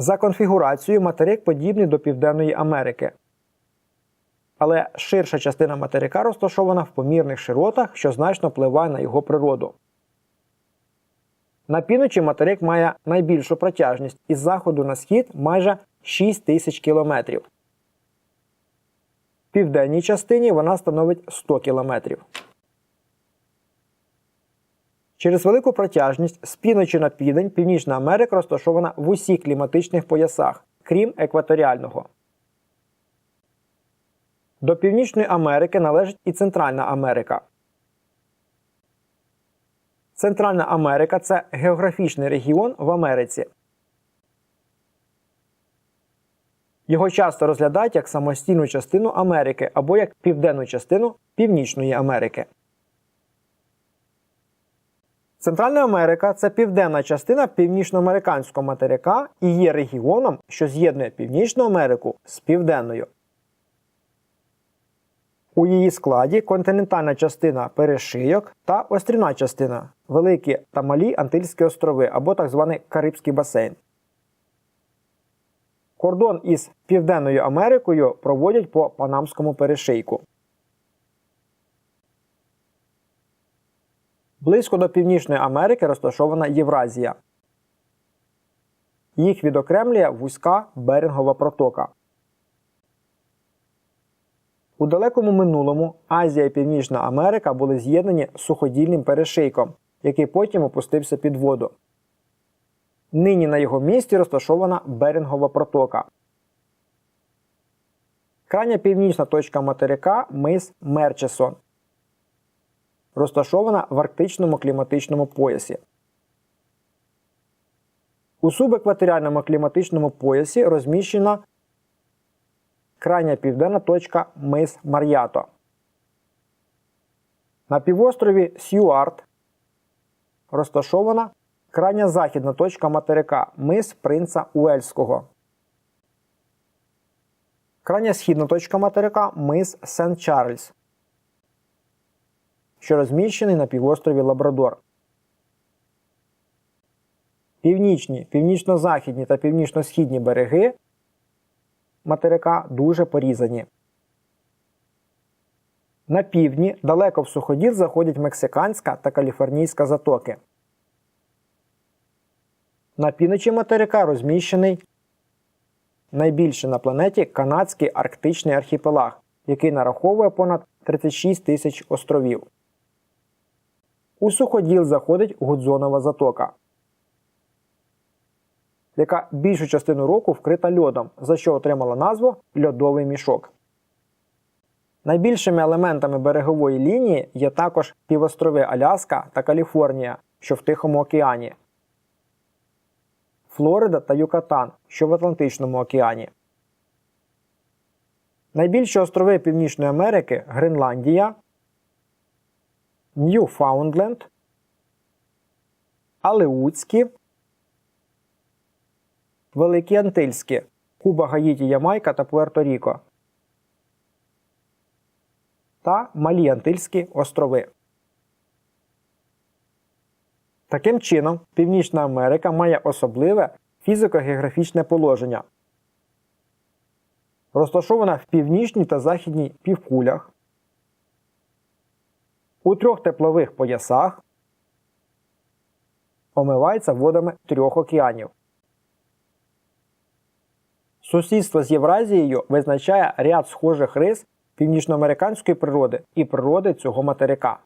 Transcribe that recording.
За конфігурацією материк подібний до Південної Америки. Але ширша частина материка розташована в помірних широтах, що значно впливає на його природу. На півночі материк має найбільшу протяжність із заходу на схід майже 6 тисяч кілометрів. В південній частині вона становить 100 кілометрів. Через велику протяжність з півночі на південь Північна Америка розташована в усіх кліматичних поясах, крім екваторіального. До Північної Америки належить і Центральна Америка. Центральна Америка це географічний регіон в Америці. Його часто розглядають як самостійну частину Америки або як південну частину Північної Америки. Центральна Америка це південна частина північноамериканського материка і є регіоном, що з'єднує Північну Америку з Південною. У її складі континентальна частина перешийок та острівна частина Великі та Малі Антильські острови або так званий Карибський басейн. Кордон із Південною Америкою проводять по Панамському перешийку. Близько до Північної Америки розташована Євразія. Їх відокремлює вузька Берингова протока. У далекому минулому Азія і Північна Америка були з'єднані суходільним перешийком, який потім опустився під воду. Нині на його місці розташована Берингова протока. Крайня північна точка материка мис Мерчесон. Розташована в арктичному кліматичному поясі. У субекваторіальному кліматичному поясі розміщена крайня південна точка мис Мар'ято. На півострові Сьюарт розташована крайня західна точка материка мис Принца Уельського. Крайня східна точка материка мис Сент-Чарльз, що розміщений на півострові Лабрадор. Північні, північно-західні та північно-східні береги материка дуже порізані. На півдні далеко в суходіл заходять мексиканська та каліфорнійська затоки. На півночі материка розміщений найбільший на планеті канадський арктичний архіпелаг, який нараховує понад 36 тисяч островів. У суходіл заходить Гудзонова затока, яка більшу частину року вкрита льодом, за що отримала назву льодовий мішок. Найбільшими елементами берегової лінії є також півострови Аляска та Каліфорнія, що в Тихому океані, Флорида та Юкатан, що в Атлантичному океані. Найбільші острови Північної Америки Гренландія, Ньюфаундленд, Алеутські, Великі Антильські, Куба, Гаїті, Ямайка та Пуерто-Ріко та Малі Антильські острови. Таким чином, Північна Америка має особливе фізико-географічне положення. Розташована в північній та західній півкулях, у трьох теплових поясах, омивається водами трьох океанів. Сусідство з Євразією визначає ряд схожих рис північноамериканської природи і природи цього материка.